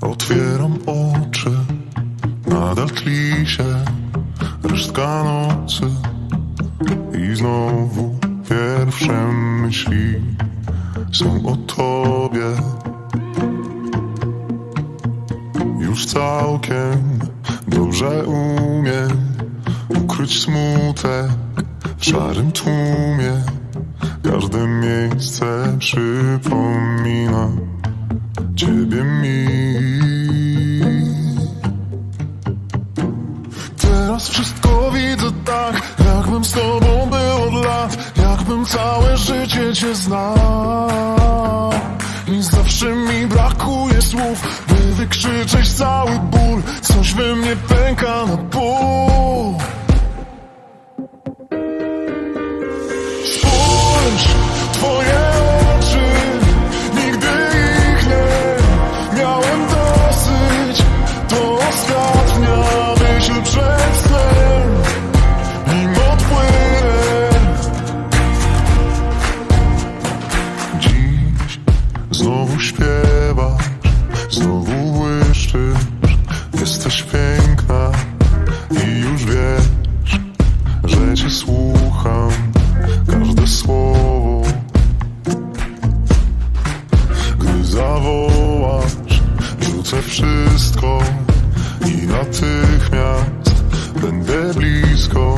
Otwieram oczy, nadal tli się nocy i znowu pierwsze myśli są o tobie. Już całkiem dobrze umiem ukryć smutek w szarym tłumie. Każde miejsce przypomina ciebie mi. Teraz wszystko widzę tak, jakbym z tobą był od lat, całe życie cię znał. I zawsze mi brakuje słów, by wykrzyczeć cały ból, coś we mnie pęka na pół. Śpiewasz, znowu błyszczysz, jesteś piękna i już wiesz, że cię słucham każde słowo. Gdy zawołasz, rzucę wszystko i natychmiast będę blisko.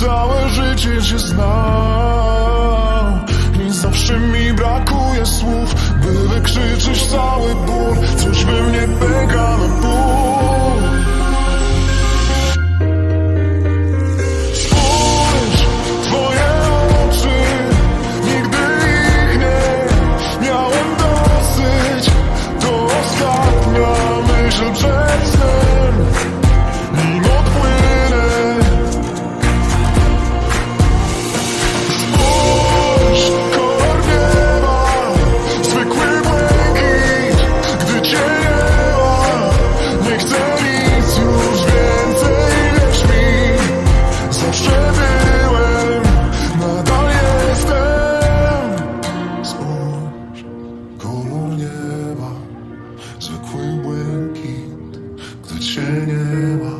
Całe życie cię znał. I zawsze mi brakuje słów, by wykrzyczeć cały ból, coś we mnie pęka na pół. Spójrz, twoje oczy, nigdy ich nie miałem dosyć. Ostatnia przed cię nie ma.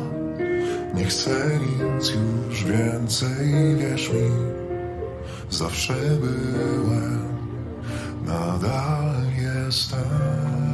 Nie chcę nic już więcej, wierz mi. Zawsze byłem, nadal jestem.